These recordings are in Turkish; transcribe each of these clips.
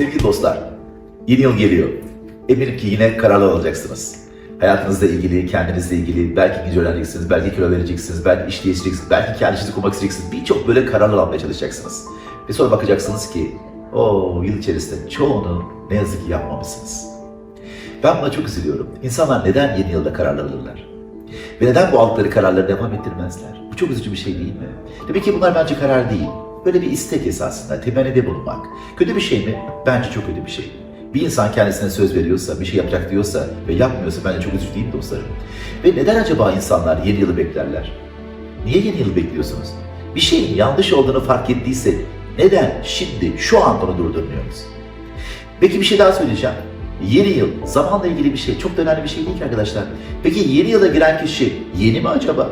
Sevgili dostlar, yeni yıl geliyor. Eminim ki yine kararlar alacaksınız. Hayatınızla ilgili, kendinizle ilgili, belki İngilizce öğreneceksiniz, belki kilo vereceksiniz, belki iş değiştireceksiniz, belki kendi işinizi kurmak isteyeceksiniz. Birçok böyle kararlar almaya çalışacaksınız. Ve sonra bakacaksınız ki, o yıl içerisinde çoğunu ne yazık ki yapmamışsınız. Ben buna çok üzülüyorum. İnsanlar neden yeni yılda kararlar alırlar? Ve neden bu aldıkları kararları devam ettirmezler? Bu çok üzücü bir şey değil mi? Demek ki bunlar bence karar değil. Böyle bir istek esasında, temennide bulunmak. Kötü bir şey mi? Bence çok kötü bir şey. Bir insan kendisine söz veriyorsa, bir şey yapacak diyorsa ve yapmıyorsa bence çok üzücü değil dostlarım? Ve neden acaba insanlar yeni yılı beklerler? Niye yeni yılı bekliyorsunuz? Bir şeyin yanlış olduğunu fark ettiyse neden şimdi, şu an onu durdurmuyoruz? Peki bir şey daha söyleyeceğim. Yeni yıl zamanla ilgili bir şey. Çok da önemli bir şey değil ki arkadaşlar. Peki yeni yıla giren kişi yeni mi acaba?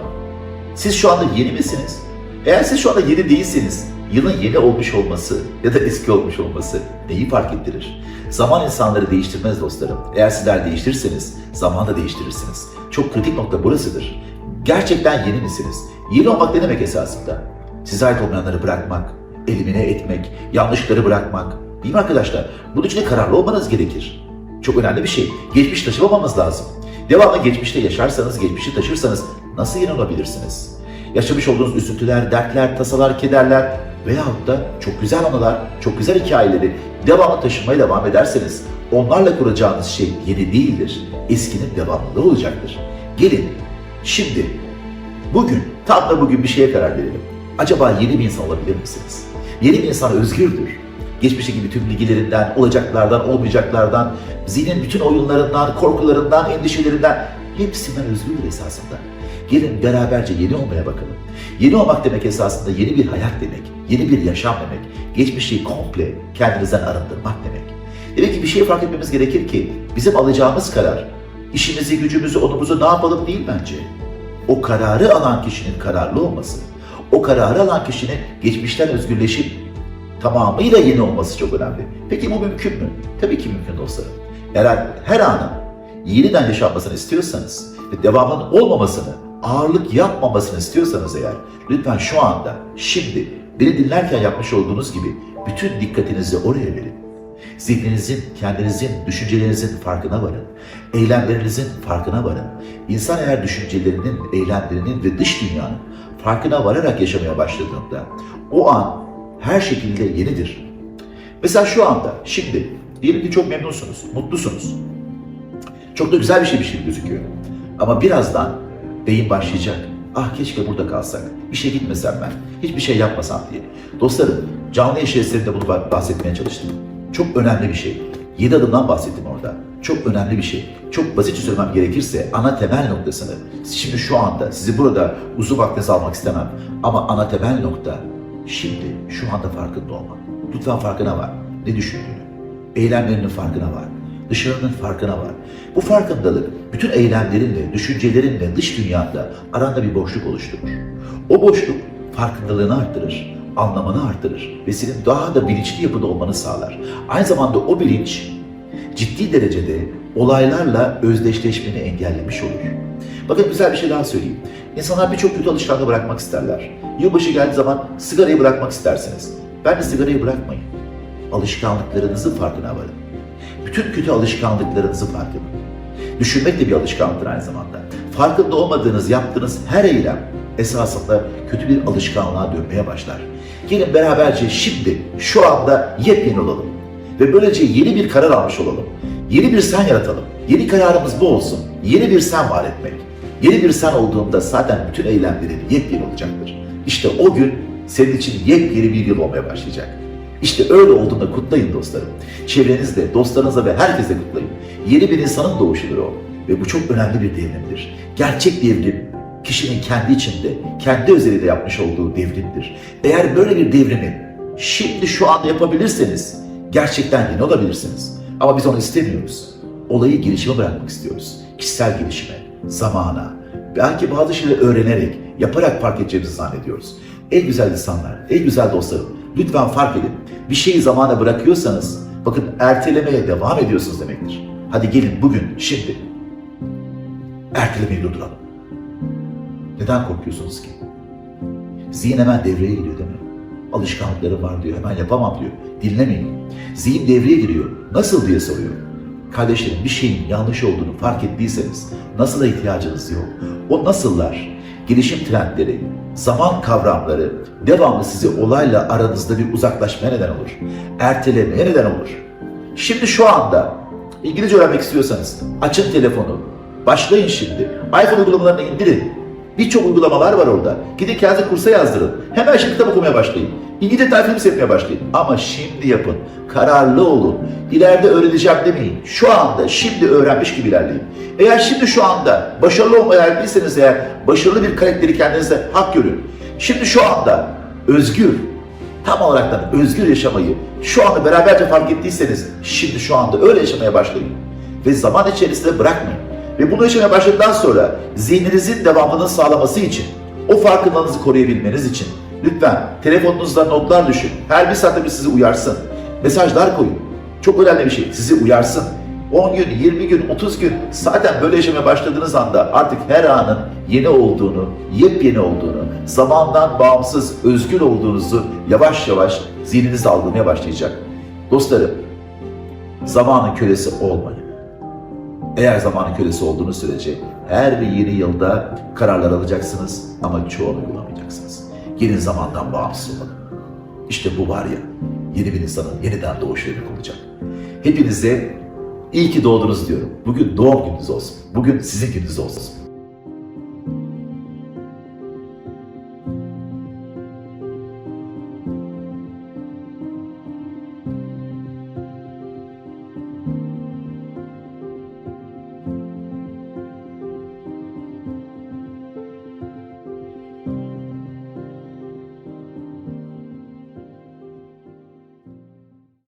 Siz şu anda yeni misiniz? Eğer siz şu anda yeni değilseniz yılın yeni olmuş olması ya da eski olmuş olması neyi fark ettirir? Zaman insanları değiştirmez dostlarım. Eğer sizler değiştirirseniz zaman da değiştirirsiniz. Çok kritik nokta burasıdır. Gerçekten yeni misiniz? Yeni olmak ne demek esasında? Size ait olmayanları bırakmak, elimine etmek, yanlışları bırakmak. Değil mi arkadaşlar? Bunun için de kararlı olmanız gerekir. Çok önemli bir şey. Geçmiş taşımamamız lazım. Devamlı geçmişte yaşarsanız, geçmişi taşırsanız nasıl yeni olabilirsiniz? Yaşamış olduğunuz üzüntüler, dertler, tasalar, kederler veyahut da çok güzel anılar, çok güzel hikayeleri devamlı taşımaya devam ederseniz onlarla kuracağınız şey yeni değildir. Eskinin devamlılığı olacaktır. Gelin şimdi bugün tam da bugün bir şeye karar verelim. Acaba yeni bir insan olabilir misiniz? Yeni bir insan özgürdür. Geçmişteki bütün bilgilerinden, olacaklardan, olmayacaklardan, zihnin bütün oyunlarından, korkularından, endişelerinden hepsinden özgürdür esasında. Gelin beraberce yeni olmaya bakalım. Yeni olmak demek esasında yeni bir hayat demek, yeni bir yaşam demek, geçmişi komple kendinizden arındırmak demek. Demek ki bir şey fark etmemiz gerekir ki bizim alacağımız karar, işimizi, gücümüzü, onumuzu ne yapalım değil bence. O kararı alan kişinin kararlı olması, o kararı alan kişinin geçmişten özgürleşip tamamıyla yeni olması çok önemli. Peki bu mümkün mü? Tabii ki mümkün dostlarım. Eğer her anın yeniden yaşanmasını istiyorsanız ve devamının olmamasını, ağırlık yapmamasını istiyorsanız eğer lütfen şu anda, şimdi beni dinlerken yapmış olduğunuz gibi bütün dikkatinizi oraya verin. Zihninizin, kendinizin, düşüncelerinizin farkına varın. Eylemlerinizin farkına varın. İnsan eğer düşüncelerinin, eylemlerinin ve dış dünyanın farkına vararak yaşamaya başladığında o an her şekilde yenidir. Mesela şu anda, şimdi diyelim ki çok memnunsunuz, mutlusunuz. Çok da güzel bir şeymiş gibi gözüküyor. Ama birazdan beyin başlayacak. Ah keşke burada kalsak. Bir şey gitmesem ben. Hiçbir şey yapmasam diye. Dostlarım canlı yaş eserinde bunu bahsetmeye çalıştım. Çok önemli bir şey. Yedi adımdan bahsettim orada. Çok önemli bir şey. Çok basitçe söylemem gerekirse ana temel noktasını şimdi şu anda sizi burada uzun vaktinizi almak istemem ama ana temel nokta şimdi şu anda farkında olmak. Lütfen farkına var. Ne düşündüğünü. Eylemlerinin farkına var. Dışarının farkına var. Bu farkındalık bütün eylemlerinle, düşüncelerinle dış dünyada aranda bir boşluk oluşturur. O boşluk farkındalığını arttırır, anlamını arttırır ve senin daha da bilinçli yapıda olmanı sağlar. Aynı zamanda o bilinç ciddi derecede olaylarla özdeşleşmeni engellemiş olur. Bakın güzel bir şey daha söyleyeyim. İnsanlar birçok kötü alışkanlığı bırakmak isterler. Yılbaşı geldiği zaman sigarayı bırakmak istersiniz. Bence sigarayı bırakmayın. Alışkanlıklarınızın farkına varın. Bütün kötü alışkanlıklarınızı fark edin. Düşünmek de bir alışkanlıktır aynı zamanda. Farkında olmadığınız yaptığınız her eylem esasında kötü bir alışkanlığa dönmeye başlar. Gelin beraberce şimdi, şu anda yepyeni olalım. Ve böylece yeni bir karar almış olalım. Yeni bir sen yaratalım. Yeni kararımız bu olsun. Yeni bir sen var etmek. Yeni bir sen olduğunda zaten bütün eylemlerin yepyeni olacaktır. İşte o gün senin için yepyeni bir yıl olmaya başlayacak. İşte öyle olduğunda kutlayın dostlarım. Çevrenizde, dostlarınızla ve herkese kutlayın. Yeni bir insanın doğuşudur o. Ve bu çok önemli bir devrimdir. Gerçek devrim kişinin kendi içinde, kendi özelinde yapmış olduğu devrimdir. Eğer böyle bir devrimi şimdi şu anda yapabilirseniz gerçekten yeni olabilirsiniz. Ama biz onu istemiyoruz. Olayı gelişime bırakmak istiyoruz. Kişisel gelişime, zamana, belki bazı şeyleri öğrenerek, yaparak fark edeceğimizi zannediyoruz. Ey güzel insanlar, ey güzel dostlarım, lütfen fark edin. Bir şeyi zamana bırakıyorsanız, bakın ertelemeye devam ediyorsunuz demektir. Hadi gelin bugün, şimdi ertelemeyi durduralım. Neden korkuyorsunuz ki? Zihin hemen devreye giriyor değil mi? Alışkanlıklarım var diyor. Hemen yapamam diyor. Dinlemeyin. Zihin devreye giriyor. Nasıl diye soruyor. Kardeşlerim bir şeyin yanlış olduğunu fark ettiyseniz nasıla ihtiyacınız yok. O nasıllar, gelişim trendleri, zaman kavramları devamlı sizi olayla aranızda bir uzaklaşmaya neden olur. Ertelemeye neden olur. Şimdi şu anda İngilizce öğrenmek istiyorsanız açın telefonu. Başlayın şimdi. iPhone uygulamalarını indirin. Birçok uygulamalar var orada. Gidin kendinize kursa yazdırın. Hemen şimdi kitap okumaya başlayın. İngilizce tarifini yapmaya başlayın. Ama şimdi yapın. Kararlı olun. İleride öğreneceğim demeyin. Şu anda şimdi öğrenmiş gibi ilerleyin. Eğer şimdi şu anda başarılı olmayı hayalliyseniz eğer başarılı bir karakteri kendinize hak görün. Şimdi şu anda özgür, tam olarak özgür yaşamayı şu anda beraberce fark ettiyseniz şimdi şu anda öyle yaşamaya başlayın. Ve zaman içerisinde bırakmayın. Ve bunu yaşamaya başladıktan sonra zihninizin devamlılığını sağlaması için, o farkındalığınızı koruyabilmeniz için lütfen telefonunuzda notlar düşün. Her bir saatte bir sizi uyarsın. Mesajlar koyun. Çok önemli bir şey. Sizi uyarsın. 10 gün, 20 gün, 30 gün zaten böyle yaşamaya başladığınız anda artık her anın yeni olduğunu, yepyeni olduğunu, zamandan bağımsız, özgür olduğunuzu yavaş yavaş zihninizde algılamaya başlayacak. Dostlarım, zamanın kölesi olmayın. Eğer zamanın kölesi olduğunuz sürece her bir yeni yılda kararlar alacaksınız ama çoğunu uygulamayacaksınız. Gelin zamandan bağımsız olun. İşte bu var ya, yeni bir insanın yeniden doğuşu demek olacak. Hepinize iyi ki doğdunuz diyorum. Bugün doğum gününüz olsun. Bugün sizin gününüz olsun.